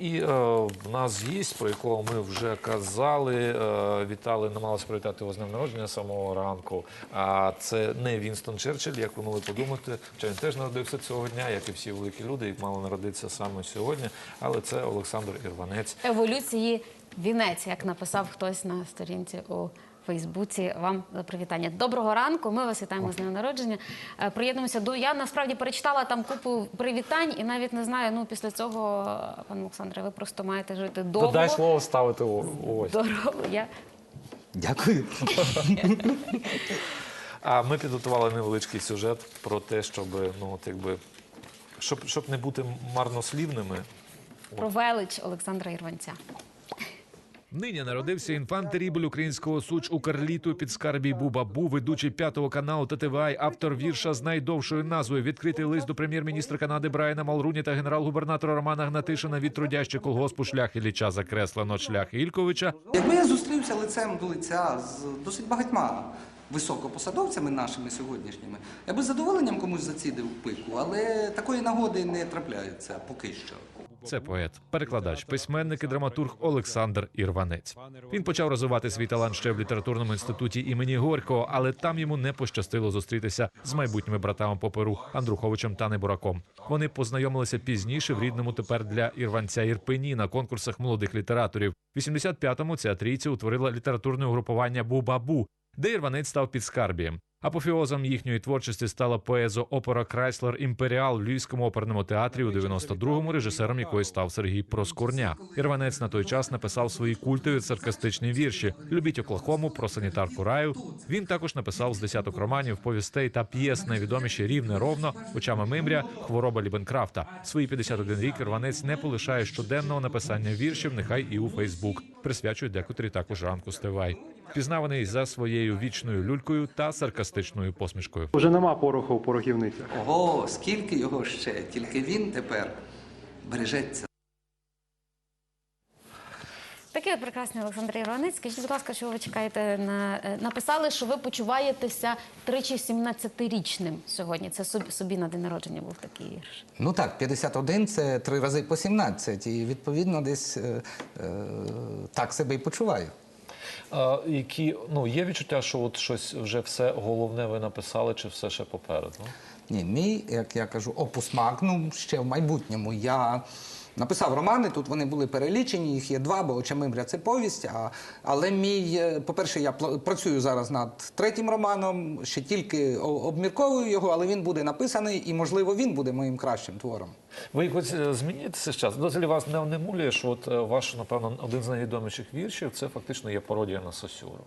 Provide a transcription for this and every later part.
і е, в нас гість, про якого ми вже казали, е, вітали, намагалися привітати його з днем народження самого ранку. А це не Вінстон Черчилль, як ви могли подумати. Хоча він теж народився цього дня, як і всі великі люди, які мали народитися саме сьогодні. Але це Олександр Ірванець. Еволюції вінець, як написав хтось на сторінці у Фейсбуці. Вам за привітання. Доброго ранку. Ми вас вітаємо з днем народження. Е, Приєднуємося до. Я насправді перечитала там купу привітань і навіть не знаю. Ну після цього, пане Олександре, ви просто маєте жити довго. Додай слово ставити ось. Здорово. Я Дякую. А ми підготували невеличкий сюжет про те, щоб ну от якби щоб, щоб не бути марнослівними. про велич Олександра Ірванця. Нині народився інфант Терібель українського суч у Карліту під скарбій Бубабу, ведучий п'ятого каналу ТТВАЙ, автор вірша з найдовшою назвою Відкритий лист до прем'єр-міністра Канади Брайана Малруні та генерал-губернатора Романа Гнатишина від трудящих колгоспу шлях Ілліча закреслено шлях Ільковича. Якби я зустрівся лицем до лиця з досить багатьма високопосадовцями нашими сьогоднішніми, я би з задоволенням комусь зацідив пику, але такої нагоди не трапляється поки що. Це поет, перекладач, письменник і драматург Олександр Ірванець. Він почав розвивати свій талант ще в літературному інституті імені Горького, але там йому не пощастило зустрітися з майбутніми братами по Перу Андруховичем та Небураком. Вони познайомилися пізніше в рідному тепер для Ірванця Ірпені на конкурсах молодих літераторів. В 85-му ця трійця утворила літературне угрупування Бу-Бабу, де Ірванець став підскарбієм. Апофеозом їхньої творчості стала поезо-опера Крайслер Імперіал в Львівському оперному театрі у 92-му, режисером якої став Сергій Проскурня. Ірванець на той час написав свої культові циркастичні вірші Любіть Оклахому про санітарку раю. Він також написав з десяток романів, повістей та п'єс, найвідоміші рівне ровно, очами Мимря, хвороба Лібенкрафта. Свої 51 рік Ірванець не полишає щоденного написання віршів, нехай і у Фейсбук. Присвячує декотрі також ранку стивай. Впізнаваний за своєю вічною люлькою та саркастичною посмішкою. Вже нема пороху в порохівницях. Ого, скільки його ще, тільки він тепер бережеться. Такий от прекрасний Олександр Ірванець. Скажіть, будь ласка, що ви чекаєте на е, написали, що ви почуваєтеся тричі 17-річним сьогодні. Це собі, собі на день народження був такий вірш. Ну так, 51 – це три рази по 17, і відповідно десь е, е, так себе і почуваю. Які ну є відчуття, що от щось вже все головне ви написали, чи все ще попереду? Ні, мій, як я кажу, опус магнум ще в майбутньому. Я написав романи, тут вони були перелічені, їх є два, бо «Очамимря» – це повість. А, але мій, е, по-перше, я працюю зараз над третім романом, ще тільки обмірковую його, але він буде написаний, і, можливо, він буде моїм кращим твором. Ви якось е, змінюєтеся з часом? Дозволі вас не внемулює, що от е, ваш, напевно, один з найвідоміших віршів це фактично є пародія на Сосюру.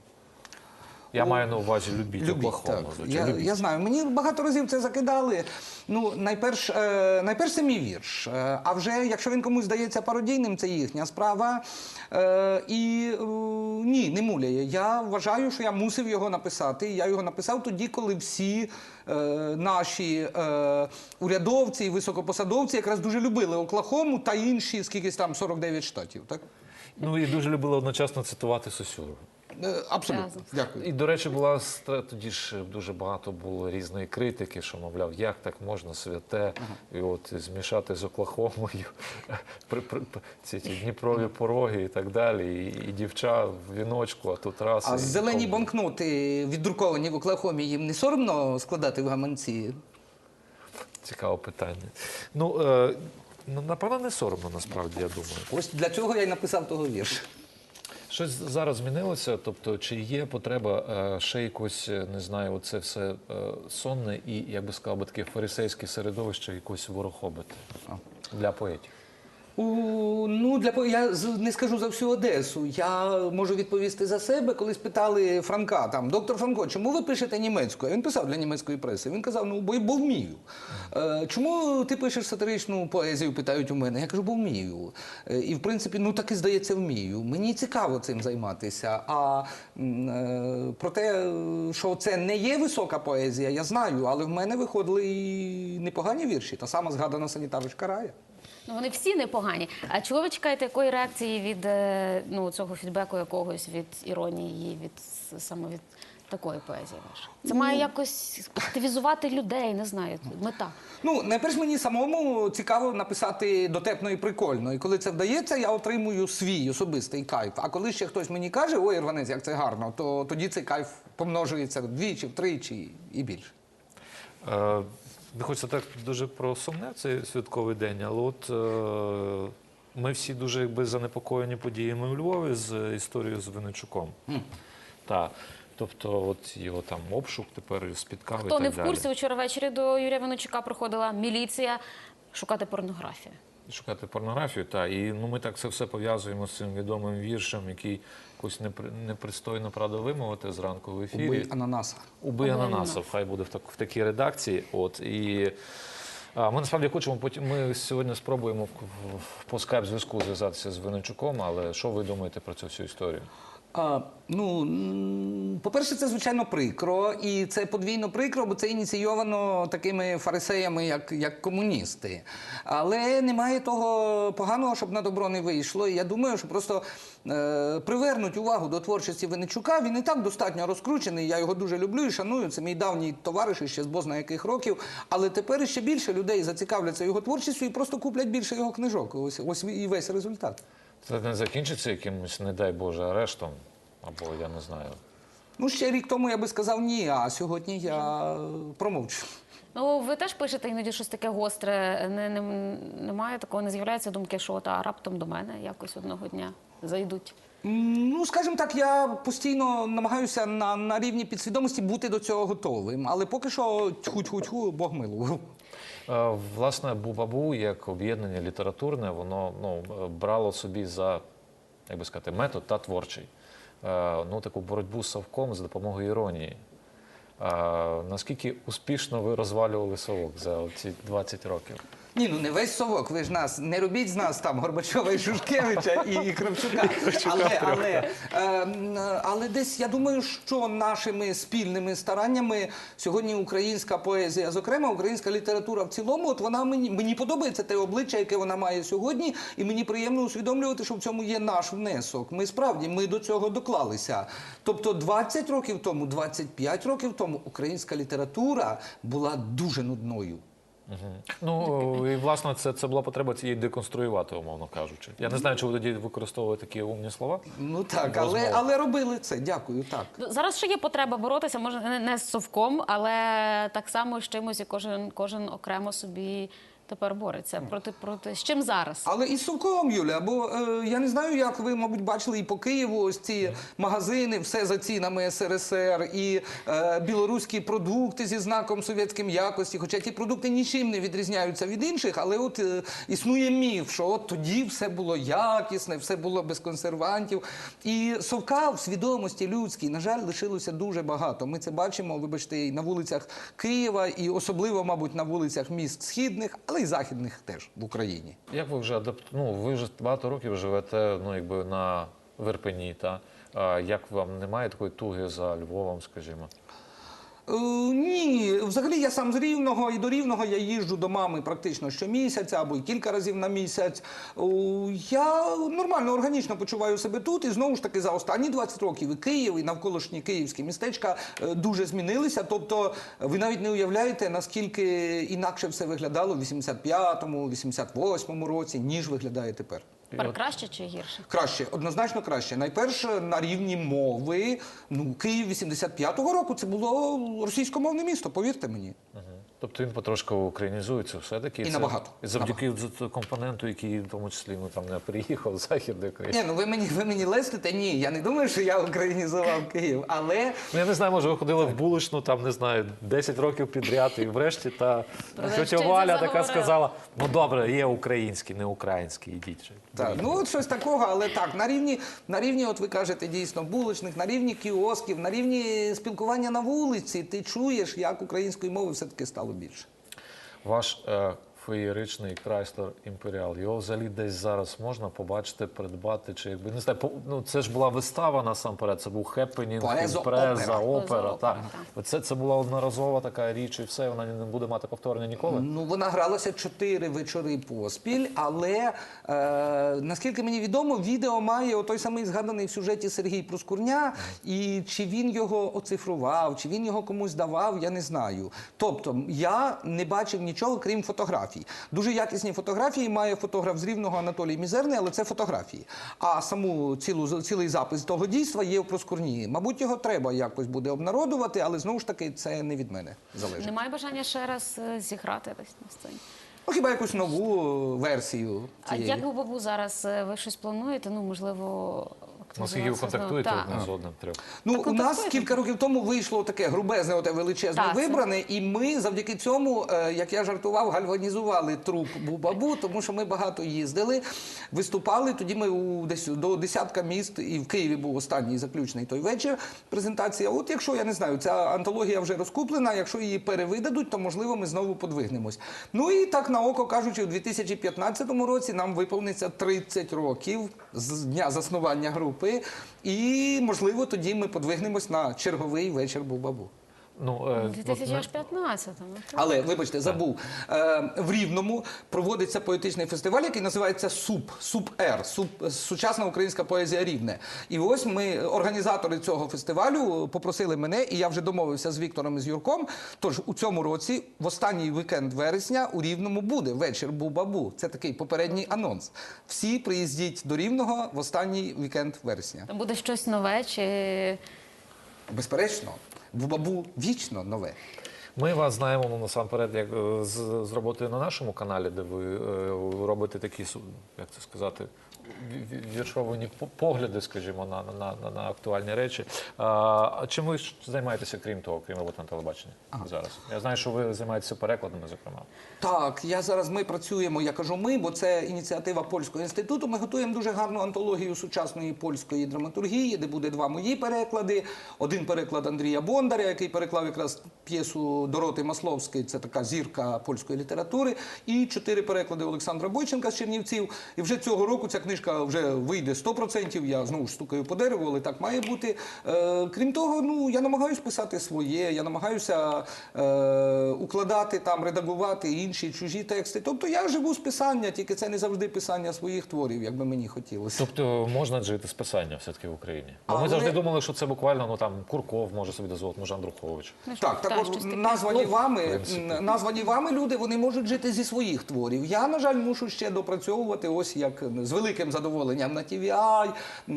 Я маю на увазі любіть, Любіть, Оклахому. так. Я, любіть. я знаю, мені багато разів це закидали. Ну, найперш, е, найперш це мій вірш. Е, а вже якщо він комусь здається пародійним, це їхня справа. Е, і е, ні, не муляє. Я вважаю, що я мусив його написати. Я його написав тоді, коли всі е, наші е, урядовці і високопосадовці якраз дуже любили Оклахому та інші скількись там 49 штатів. Так? Ну і дуже любили одночасно цитувати Сосюру. Е, абсолютно. Разом. Дякую. І, до речі, була стра- тоді ж дуже багато було різної критики, що мовляв, як так можна святе, і от змішати з Оклахомою при, при, при- ці, ці Дніпрові пороги і так далі. І, і дівча в віночку, а тут раз. А і зелені нікому. банкноти, віддруковані в Оклахомі, їм не соромно складати в гаманці? Цікаве питання. Ну, е, ну, напевно, не соромно, насправді, я думаю. Ось для цього я й написав того вірша. Щось зараз змінилося? Тобто, чи є потреба е, ще якось, е, не знаю, оце все е, сонне і, як би сказав би, таке фарисейське середовище якось ворохобити для поетів? У, ну, для я не скажу за всю Одесу. Я можу відповісти за себе. Коли спитали Франка, там доктор Франко, чому ви пишете німецькою? Він писав для німецької преси. Він казав: ну бо, бо вмію. Е, чому ти пишеш сатиричну поезію? Питають у мене. Я кажу, бо вмію. Е, і в принципі, ну так і здається, вмію. Мені цікаво цим займатися. А е, про те, що це не є висока поезія, я знаю, але в мене виходили і непогані вірші. Та сама згадана санітарочка Рая. Ну вони всі непогані. А чого ви чекаєте якої реакції від е, ну цього фідбеку якогось від іронії, від саме від такої поезії вашої? Це має якось активізувати людей, не знаю, мета. Ну, найперш мені самому цікаво написати дотепно і прикольно. І коли це вдається, я отримую свій особистий кайф. А коли ще хтось мені каже, ой, Ірванець, як це гарно, то тоді цей кайф помножується вдвічі, втричі і більше. Не хочеться так дуже про сумне цей святковий день, але от е, ми всі дуже якби занепокоєні подіями у Львові з історією з Винничуком. Так. Тобто, от його там обшук тепер спіткав і Хто так не в далі. курсі, вчора ввечері до Юрія Винничука приходила міліція шукати порнографію. Шукати порнографію, та і ну ми так це все пов'язуємо з цим відомим віршем, який якось непри- непристойно правда вимовити зранку в ефірі. Убий ананаса. Убий Ананаса. ананасов, хай буде в, так, в такій редакції. От і а, ми насправді хочемо потім. Ми сьогодні спробуємо в, в- по скайп зв'язку зв'язатися з Винничуком, але що ви думаєте про цю всю історію? А, ну, по-перше, це звичайно прикро, і це подвійно прикро, бо це ініційовано такими фарисеями, як, як комуністи. Але немає того поганого, щоб на добро не вийшло. І я думаю, що просто е, привернуть увагу до творчості Винничука. Він і так достатньо розкручений. Я його дуже люблю і шаную. Це мій давній товариш ще з бозна яких років. Але тепер ще більше людей зацікавляться його творчістю і просто куплять більше його книжок. Ось, ось і весь результат. Це не закінчиться якимось, не дай Боже, арештом, або я не знаю. Ну, ще рік тому я би сказав ні, а сьогодні я промовчу. Ну, ви теж пишете іноді щось таке гостре. Не, не, немає такого, не з'являється думки, що та раптом до мене якось одного дня зайдуть. Ну, скажімо так, я постійно намагаюся на, на рівні підсвідомості бути до цього готовим. Але поки що тьху-тьху-тьху, Бог милував. Е, Власне, Бубабу як об'єднання літературне, воно ну, е, брало собі за, як би сказати, метод та творчий. Е, Ну, таку боротьбу з совком за допомогою іронії. Наскільки успішно ви розвалювали совок за ці 20 років? Ні, ну не весь совок. Ви ж нас не робіть з нас там Горбачова і Шушкевича і, і Кравчука. Але, але, ем, але десь я думаю, що нашими спільними стараннями сьогодні українська поезія, зокрема українська література в цілому, от вона мені мені подобається те обличчя, яке вона має сьогодні, і мені приємно усвідомлювати, що в цьому є наш внесок. Ми справді ми до цього доклалися. Тобто, 20 років тому, 25 років тому українська література була дуже нудною. Ну і власне це, це була потреба цієї деконструювати, умовно кажучи. Я не знаю, чи ви тоді використовували такі умні слова. Ну так, але, але робили це. Дякую, так. Ну, Зараз ще є потреба боротися, може не, не з совком, але так само з чимось, і кожен, кожен окремо собі тепер бореться. Проти, проти з чим зараз? Але і з Совком, Юля, бо е, я не знаю, як ви, мабуть, бачили і по Києву ось ці магазини, все за цінами СРСР, і е, білоруські продукти зі знаком совєтським якості. Хоча ті продукти нічим не відрізняються від інших, але от е, існує міф, що от тоді все було якісне, все було без консервантів. І совка в свідомості людській, на жаль, лишилося дуже багато. Ми це бачимо, вибачте, і на вулицях Києва, і особливо, мабуть, на вулицях міст східних, але й західних теж в Україні. Як ви вже адапт... ну, ви вже багато років живете ну, якби на Верпені, та? Як вам немає такої туги за Львовом, скажімо? Е, ні, взагалі я сам з Рівного і до Рівного я їжджу до мами практично щомісяця або й кілька разів на місяць. Я нормально, органічно почуваю себе тут. І знову ж таки за останні 20 років і Київ, і навколишні київські містечка е, дуже змінилися. Тобто ви навіть не уявляєте, наскільки інакше все виглядало в 85-му, 88-му році, ніж виглядає тепер. Тепер краще чи гірше? Краще, однозначно краще. Найперше на рівні мови. Ну, Київ 85-го року це було російськомовне місто, повірте мені. Тобто він потрошку українізується все-таки. І це набагато. Завдяки компоненту, який в тому числі ну, там не приїхав з Західної України. Ні, ну ви мені ви мені лестите. Ні, я не думаю, що я українізував Київ, але Ну, я не знаю, може, ви ходили в булочну, там, не знаю, 10 років підряд, і врешті та тетя Валя така сказала: ну добре, є український, не український, ідіть. же». Так, ну от щось такого, але так, на рівні, на рівні, от ви кажете, дійсно, булочних, на рівні кіосків, на рівні спілкування на вулиці, ти чуєш, як української мови все-таки стало більше. Ваш е, феєричний Chrysler Imperial. Його взагалі десь зараз можна побачити, придбати, чи якби не знаю, по- ну це ж була вистава насамперед. Це був хеппенінг, імпреза, опера. опера. Так. Це, це була одноразова така річ, і все, вона не буде мати повторення ніколи. Ну, вона гралася чотири вечори поспіль, але е, наскільки мені відомо, відео має той самий згаданий в сюжеті Сергій Проскурня, і чи він його оцифрував, чи він його комусь давав, я не знаю. Тобто я не бачив нічого, крім фотографій. Дуже якісні фотографії має фотограф з рівного Анатолій Мізерний, але це фотографії. А саму цілу цілий запис того дійства є в Проскурні. Мабуть, його треба якось буде обнародувати, але знову ж таки це не від мене залежить. Немає бажання ще раз е, зіграти десь на сцені. Ну, хіба якусь нову версію А як ви бабу зараз е, ви щось плануєте? Ну можливо, Наскільки ви контактуєте Так. одне з одним трьох? Ну, Так у нас кілька років тому вийшло таке грубезне, оте величезне Так, це- вибране, і ми завдяки цьому, е, як я жартував, гальванізували труп Бубабу, тому що ми багато їздили, виступали. Тоді ми у десь до десятка міст, і в Києві був останній заключний той вечір. Презентація. От якщо я не знаю, ця антологія вже розкуплена. Якщо її перевидадуть, то можливо ми знову подвигнемось. Ну і так на око кажучи, у 2015 році нам виповниться 30 років з дня заснування групи. І можливо тоді ми подвигнемось на черговий вечір Бубабу. Ну, е, У от 2015-му. Але вибачте, забув е, в Рівному проводиться поетичний фестиваль, який називається СУП СУП Р СУП сучасна українська поезія Рівне. І ось ми, організатори цього фестивалю, попросили мене, і я вже домовився з Віктором і з Юрком. Тож у цьому році, в останній вікенд вересня, у Рівному буде вечір Бубабу. Це такий попередній анонс. Всі приїздіть до Рівного в останній вікенд вересня. Там буде щось нове чи Безперечно, Бубабу вічно нове. Ми вас знаємо ну, насамперед, як е, з, з роботи на нашому каналі, де ви е, робите такі як це сказати. Ві- ві- Віршовані погляди, скажімо, на, на, на, на актуальні речі. А, а чим ви займаєтеся, крім того, крім роботи на телебаченні зараз? Я знаю, що ви займаєтеся перекладами, зокрема. Так, я зараз ми працюємо. Я кажу ми, бо це ініціатива польського інституту. Ми готуємо дуже гарну антологію сучасної польської драматургії, де буде два мої переклади. Один переклад Андрія Бондаря, який переклав якраз п'єсу Дороти Масловської, це така зірка польської літератури, і чотири переклади Олександра Бойченка з Чернівців. І вже цього року ця книжка вже вийде 100%. Я знову ж стукаю по дереву, але так має бути. Е, крім того, ну я намагаюся писати своє, я намагаюся е, укладати там, редагувати інші чужі тексти. Тобто я живу з писання, тільки це не завжди писання своїх творів, як би мені хотілося. Тобто можна жити з писання все-таки в Україні. Бо Але- ми завжди думали, що це буквально ну там Курков може собі дозволити, може Андрухович. Ну, Так, так от таке. названі Ну, вами, названі вами люди, вони можуть жити зі своїх творів. Я, на жаль, мушу ще допрацьовувати ось як з великим задоволенням на TVI,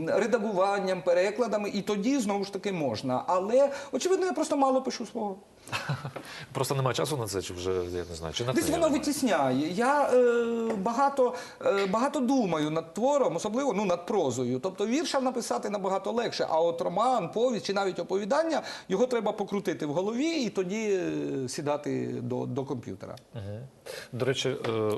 редагуванням, перекладами, і тоді знову ж таки можна. Але очевидно, я просто мало пишу свого. Просто немає часу на це, чи вже я не знаю, чи на Десь воно витісняє. Я е, багато, е, багато думаю над твором, особливо ну, над прозою. Тобто вірша написати набагато легше, а от роман, повість чи навіть оповідання його треба покрутити в голові і тоді е, сідати до, до комп'ютера. До речі, е,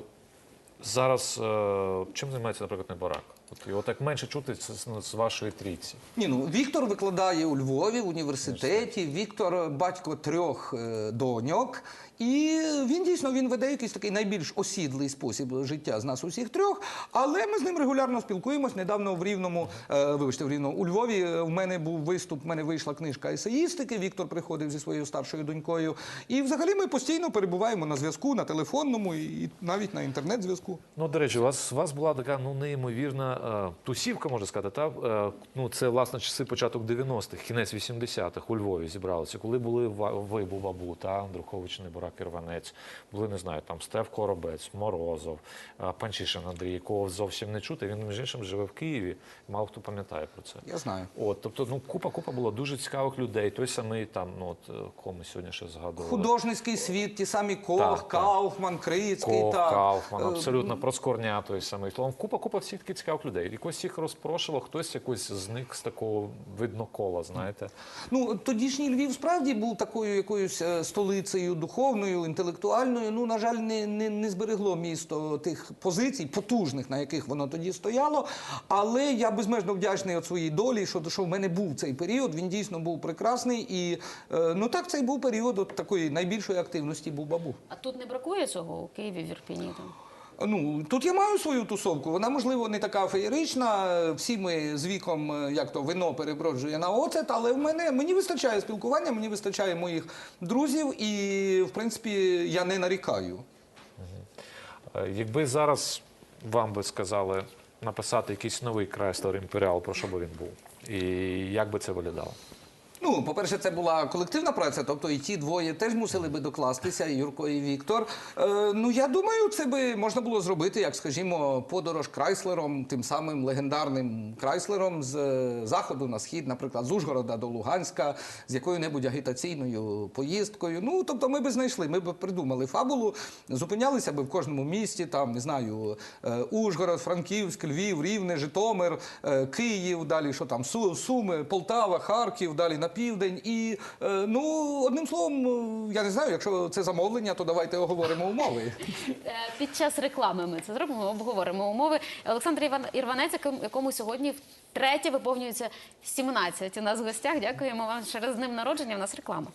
зараз е, чим займається, наприклад, Небарак? От його так менше чути з вашої трійці. Ні, ну Віктор викладає у Львові в університеті. Віктор батько трьох е, доньок. І він дійсно він веде якийсь такий найбільш осідлий спосіб життя з нас усіх трьох. Але ми з ним регулярно спілкуємось. Недавно в Рівному, е, вибачте, в Рівному, у Львові е, в мене був виступ, в мене вийшла книжка есеїстики. Віктор приходив зі своєю старшою донькою. І взагалі ми постійно перебуваємо на зв'язку, на телефонному і навіть на інтернет-зв'язку. Ну, до речі, у вас, у вас була така ну, неймовірна е, тусівка, можна сказати. Та? Ну, це, власне, часи початок 90-х, кінець 80-х у Львові зібралися. Коли були ви, Бубабу, та Андрухович, Неборак, Ірванець, були, не знаю, там Стев Коробець, Морозов, е, Панчишин Андрій, якого зовсім не чути. Він, між іншим, живе в Києві. Мало хто пам'ятає про це. Я знаю. От, тобто, ну, купа-купа було дуже цікавих людей. Той самий там, ну, от, е, кого ми сьогодні ще згадували. Художницький світ, ті самі Кох. Кауфман, Крицький. Кох, так. Кауфман, Е, абсолютно Проскорня, той самий. Словом, купа, купа всіх таких цікавих людей. Якось їх розпрошило, хтось якось зник з такого видно кола, знаєте. Ну, тодішній Львів справді був такою якоюсь столицею духовною. Духовною, інтелектуальною, ну, на жаль, не, не, не зберегло місто тих позицій, потужних, на яких воно тоді стояло. Але я безмежно вдячний от своїй долі, що, що в мене був цей період. Він дійсно був прекрасний. І е, ну так, цей був період от такої найбільшої активності був бабу. А тут не бракує цього у Києві, в Ірпіні? Там? Ну тут я маю свою тусовку. Вона можливо не така феєрична. Всі ми з віком, е, як то вино переброджує на оцет, але в мене мені вистачає спілкування, мені вистачає моїх друзів, і в принципі я не нарікаю. Е, Якби зараз вам би сказали написати якийсь новий Крайслер Імперіал, про що би він був? І як би це виглядало? Ну, по-перше, це була колективна праця, тобто і ті двоє теж мусили би докластися, Юрко і Віктор. Е, ну, я думаю, це би можна було зробити, як, скажімо, подорож Крайслером, тим самим легендарним Крайслером з е, заходу на схід, наприклад, з Ужгорода до Луганська, з якою-небудь агітаційною поїздкою. Ну, тобто, ми би знайшли, ми б придумали фабулу, зупинялися би в кожному місті, там, не знаю, е, Ужгород, Франківськ, Львів, Рівне, Житомир, е, Київ, далі що там, Суми, Полтава, Харків, далі на південь. І е, ну, одним словом, е, я не знаю, якщо це замовлення, то давайте оговоримо умови. Е, Під час реклами ми це зробимо, обговоримо умови. Олександр Ірванець, якому- сьогодні втретє виповнюється 17. У нас в гостях. Дякуємо вам ще раз з ним народження. У нас реклама.